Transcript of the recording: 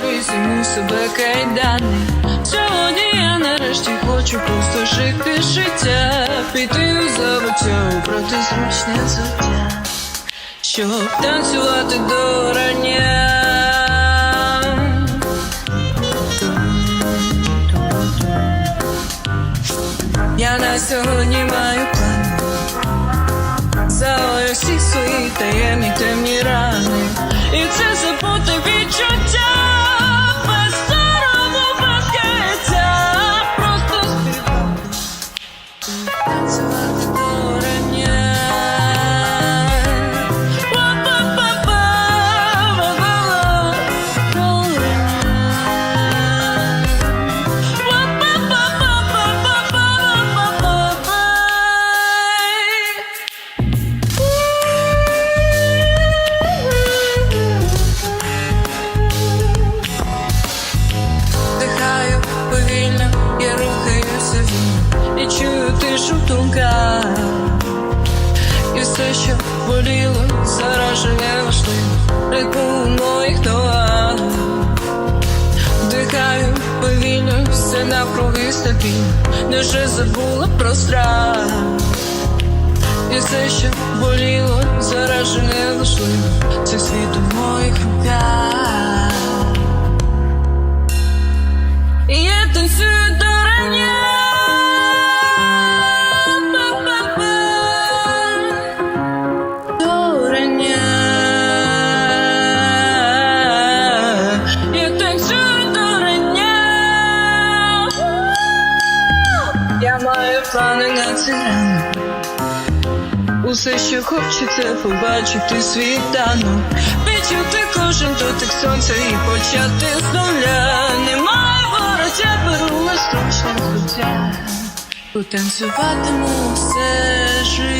зніму з себе кайдани. Сьогодні я нарешті хочу просто жити життя, піти у забуття, проти зручне взуття, щоб танцювати до рання. Я на сьогодні маю плани Залою всі свої таємні темні в думках І все, що боліло, зараз же не важливо моїх ногах Вдихаю повільно, все навкруги стабільно. Невже забула про страх? І все, що боліло, зараз же не важливо Це світ Я маю плани на цей Усе, що хочеться побачити світанок Відчути кожен дотик сонця і почати з нуля. Немає вороття, беру листочне взуття Потанцюватиму все життя